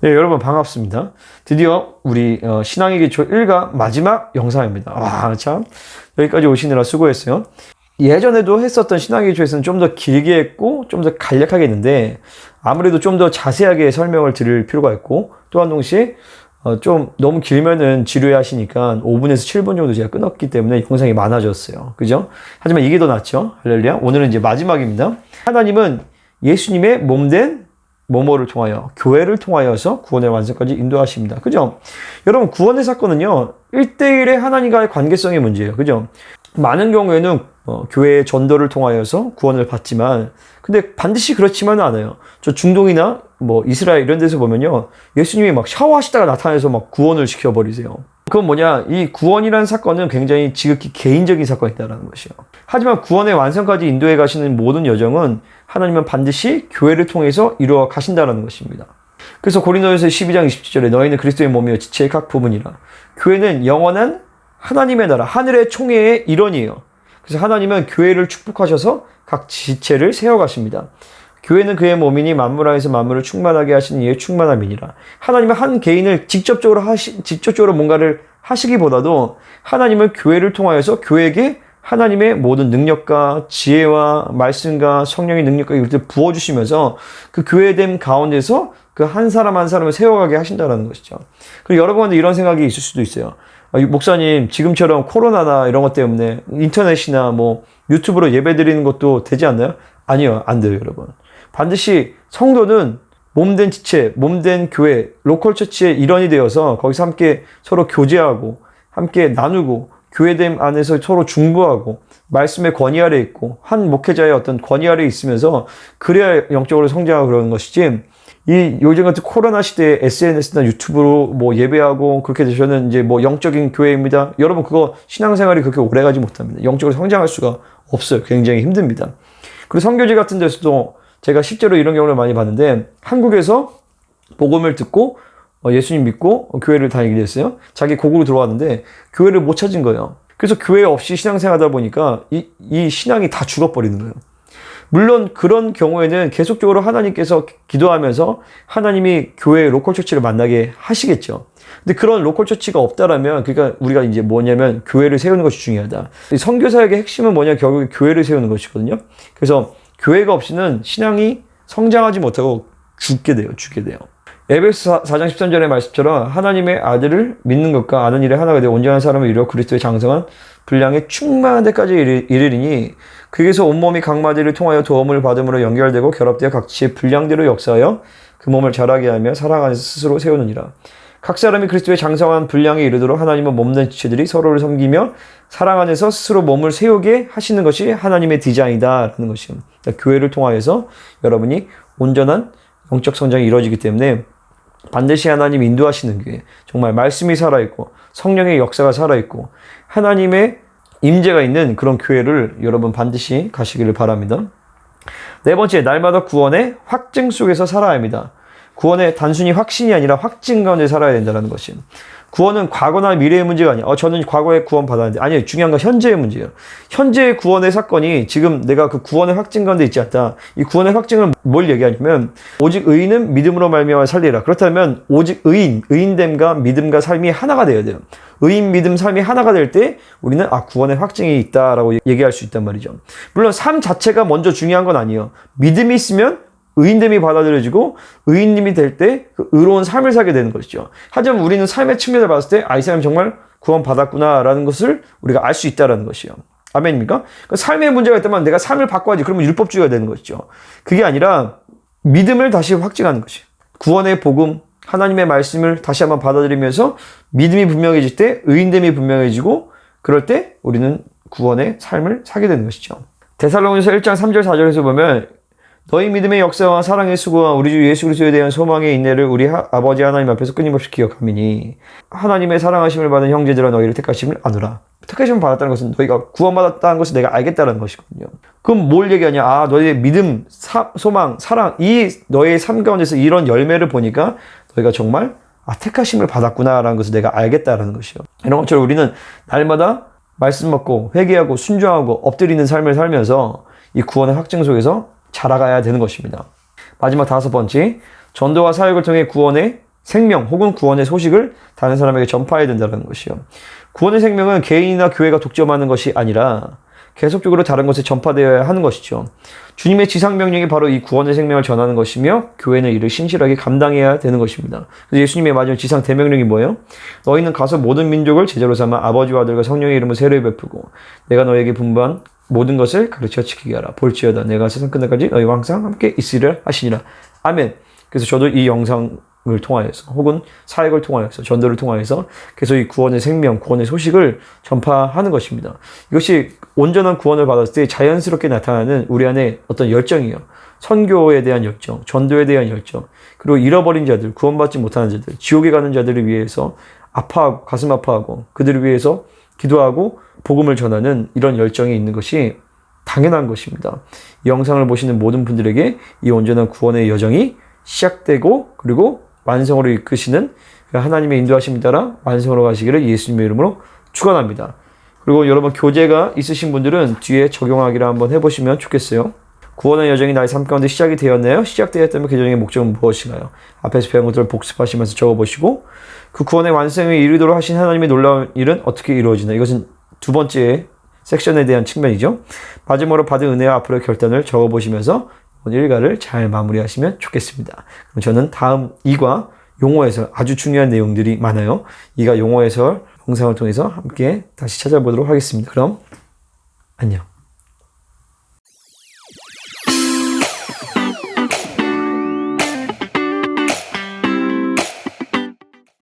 네, 여러분 반갑습니다. 드디어 우리 어, 신앙의 기초 1가 마지막 영상입니다. 와, 참 여기까지 오시느라 수고했어요. 예전에도 했었던 신앙의 기초에서는 좀 더 길게 했고 좀 더 간략하게 했는데 아무래도 좀 더 자세하게 설명을 드릴 필요가 있고 또한 동시에 어, 좀 너무 길면은 지루해 하시니까 5분에서 7분 정도 제가 끊었기 때문에 영상이 많아졌어요. 그죠? 하지만 이게 더 낫죠. 할렐루야. 오늘은 이제 마지막입니다. 하나님은 예수님의 몸된 모모를 통하여 교회를 통하여서 구원의 완성까지 인도하십니다. 그죠? 여러분 구원의 사건은요. 1대1의 하나님과의 관계성의 문제예요. 그죠? 많은 경우에는 어, 교회의 전도를 통하여서 구원을 받지만 근데 반드시 그렇지만은 않아요. 저 중동이나 뭐 이스라엘 이런 데서 보면요. 예수님이 막 샤워하시다가 나타나서 막 구원을 시켜 버리세요. 그건 뭐냐? 이 구원이라는 사건은 굉장히 지극히 개인적인 사건이다라는 것이요. 하지만 구원의 완성까지 인도해 가시는 모든 여정은 하나님은 반드시 교회를 통해서 이루어 가신다라는 것입니다. 그래서 고린도에서 12장 27절에 너희는 그리스도의 몸이요 지체의 각 부분이라. 교회는 영원한 하나님의 나라, 하늘의 총회의 일원이에요. 그래서 하나님은 교회를 축복하셔서 각 지체를 세워 가십니다. 교회는 그의 몸이니 만물 안에서 만물을 충만하게 하시는 이의 충만함이니라. 하나님은 한 개인을 직접적으로 하시, 직접적으로 뭔가를 하시기보다도 하나님은 교회를 통하여서 교회에게 하나님의 모든 능력과 지혜와 말씀과 성령의 능력과 이것을 부어주시면서 그 교회됨 가운데서 그 한 사람 한 사람을 세워가게 하신다는 것이죠. 그리고 여러분한테 이런 생각이 있을 수도 있어요. 아, 목사님, 지금처럼 코로나나 이런 것 때문에 인터넷이나 뭐 유튜브로 예배 드리는 것도 되지 않나요? 아니요, 안 돼요, 여러분. 반드시 성도는 몸된 지체, 몸된 교회, 로컬 처치의 일원이 되어서 거기서 함께 서로 교제하고 함께 나누고 교회됨 안에서 서로 중보하고 말씀의 권위 아래 있고 한 목회자의 어떤 권위 아래 있으면서 그래야 영적으로 성장하고 그러는 것이지 이 요즘 같은 코로나 시대에 SNS나 유튜브로 뭐 예배하고 그렇게 되셔는 이제 뭐 영적인 교회입니다. 여러분 그거 신앙생활이 그렇게 오래 가지 못합니다. 영적으로 성장할 수가 없어요. 굉장히 힘듭니다. 그리고 성교지 같은 데서도 제가 실제로 이런 경우를 많이 봤는데 한국에서 복음을 듣고 어, 예수님 믿고 교회를 다니게 됐어요. 자기 고국으로 들어왔는데 교회를 못 찾은 거예요. 그래서 교회 없이 신앙생활 하다 보니까 이, 이 신앙이 다 죽어버리는 거예요. 물론 그런 경우에는 계속적으로 하나님께서 기도하면서 하나님이 교회 로컬 처치를 만나게 하시겠죠. 근데 그런 로컬 처치가 없다라면 그러니까 우리가 이제 뭐냐면 교회를 세우는 것이 중요하다. 선교 사역의 핵심은 뭐냐 결국 교회를 세우는 것이거든요. 그래서 교회가 없이는 신앙이 성장하지 못하고 죽게 돼요. 죽게 돼요. 에베소 4장 13절의 말씀처럼 하나님의 아들을 믿는 것과 아는 일에 하나가 되어 온전한 사람을 이루어 그리스도의 장성한 분량에 충만한 데까지 이르리니 그에서 온몸이 각 마디를 통하여 도움을 받음으로 연결되고 결합되어 각지의 분량대로 역사하여 그 몸을 자라게 하며 사랑 안에서 스스로 세우느니라. 각 사람이 그리스도의 장성한 분량에 이르도록 하나님은 몸된 지체들이 서로를 섬기며 사랑 안에서 스스로 몸을 세우게 하시는 것이 하나님의 디자인이다라는 것이요. 그러니까 교회를 통하여서 여러분이 온전한 영적 성장이 이루어지기 때문에 반드시 하나님 인도하시는 교회, 정말 말씀이 살아있고 성령의 역사가 살아있고 하나님의 임재가 있는 그런 교회를 여러분 반드시 가시기를 바랍니다. 네 번째, 날마다 구원의 확증 속에서 살아야 합니다. 구원의 단순히 확신이 아니라 확증 가운데 살아야 된다는 것이. 구원은 과거나 미래의 문제가 아니야. 어, 저는 과거에 구원 받았는데. 아니에요. 중요한 건 현재의 문제예요. 현재의 구원의 사건이 지금 내가 그 구원의 확증 가운데 있지 않다. 이 구원의 확증은 뭘 얘기하냐면, 오직 의인은 믿음으로 말미암아 살리라. 그렇다면, 오직 의인, 의인됨과 믿음과 삶이 하나가 되어야 돼요. 의인, 믿음, 삶이 하나가 될 때, 우리는 아, 구원의 확증이 있다라고 얘기할 수 있단 말이죠. 물론 삶 자체가 먼저 중요한 건 아니에요. 믿음이 있으면 의인됨이 받아들여지고 의인님이 될 때 그 의로운 삶을 살게 되는 것이죠. 하지만 우리는 삶의 측면을 봤을 때 아, 이 사람이 정말 구원 받았구나라는 것을 우리가 알 수 있다라는 것이요. 아멘입니까? 그러니까 삶의 문제가 있다면 내가 삶을 바꿔야지. 그러면 율법주의가 되는 것이죠. 그게 아니라 믿음을 다시 확증하는 것이 구원의 복음, 하나님의 말씀을 다시 한번 받아들이면서 믿음이 분명해질 때 의인됨이 분명해지고 그럴 때 우리는 구원의 삶을 사게 되는 것이죠. 데살로니서 1장 3절 4절에서 보면 너희 믿음의 역사와 사랑의 수고와 우리 주 예수 그리스도에 대한 소망의 인내를 우리 하, 아버지 하나님 앞에서 끊임없이 기억함이니 하나님의 사랑하심을 받은 형제들아 너희를 택하심을 아노라. 택하심을 받았다는 것은 너희가 구원받았다는 것을 내가 알겠다는 것이거든요. 그럼 뭘 얘기하냐? 아, 너희의 믿음, 사, 소망, 사랑, 이 너의 삶 가운데서 이런 열매를 보니까 너희가 정말 아, 택하심을 받았구나라는 것을 내가 알겠다라는 것이요. 이런 것처럼 우리는 날마다 말씀 먹고 회개하고 순종하고 엎드리는 삶을 살면서 이 구원의 확증 속에서 자라가야 되는 것입니다. 마지막 다섯 번째, 전도와 사역을 통해 구원의 생명 혹은 구원의 소식을 다른 사람에게 전파해야 된다는 것이요. 구원의 생명은 개인이나 교회가 독점하는 것이 아니라 계속적으로 다른 곳에 전파되어야 하는 것이죠. 주님의 지상 명령이 바로 이 구원의 생명을 전하는 것이며 교회는 이를 신실하게 감당해야 되는 것입니다. 그래서 예수님의 마지막 지상 대명령이 뭐예요? 너희는 가서 모든 민족을 제자로 삼아 아버지와 아들과 성령의 이름으로 세례 베푸고 내가 너에게 분부한 모든 것을 가르쳐 지키게 하라. 볼지어다 내가 세상 끝날까지 너희와 항상 함께 있으리라 하시니라. 아멘. 그래서 저도 이 영상 을 통하여서 혹은 사역을 통하여서 전도를 통하여서 계속 이 구원의 생명, 구원의 소식을 전파하는 것입니다. 이것이 온전한 구원을 받았을 때 자연스럽게 나타나는 우리 안에 어떤 열정이요. 선교에 대한 열정, 전도에 대한 열정, 그리고 잃어버린 자들, 구원받지 못하는 자들, 지옥에 가는 자들을 위해서 아파하고 가슴 아파하고 그들을 위해서 기도하고 복음을 전하는 이런 열정이 있는 것이 당연한 것입니다. 이 영상을 보시는 모든 분들에게 이 온전한 구원의 여정이 시작되고 그리고 완성으로 이끄시는 하나님의 인도하심에 따라 완성으로 가시기를 예수님의 이름으로 축원합니다. 그리고 여러분 교재가 있으신 분들은 뒤에 적용하기를 한번 해보시면 좋겠어요. 구원의 여정이 나의 삶 가운데 시작이 되었나요? 시작되었다면 그 여정의 목적은 무엇인가요? 앞에서 배운 것들을 복습하시면서 적어보시고 그 구원의 완성에 이르도록 하신 하나님의 놀라운 일은 어떻게 이루어지나 이것은 두 번째 섹션에 대한 측면이죠. 마지막으로 받은 은혜와 앞으로의 결단을 적어보시면서 오늘 일과를 잘 마무리하시면 좋겠습니다. 그럼 저는 다음 2과 용어 해설 아주 중요한 내용들이 많아요. 2가 용어 해설 영상을 통해서 함께 다시 찾아보도록 하겠습니다. 그럼 안녕.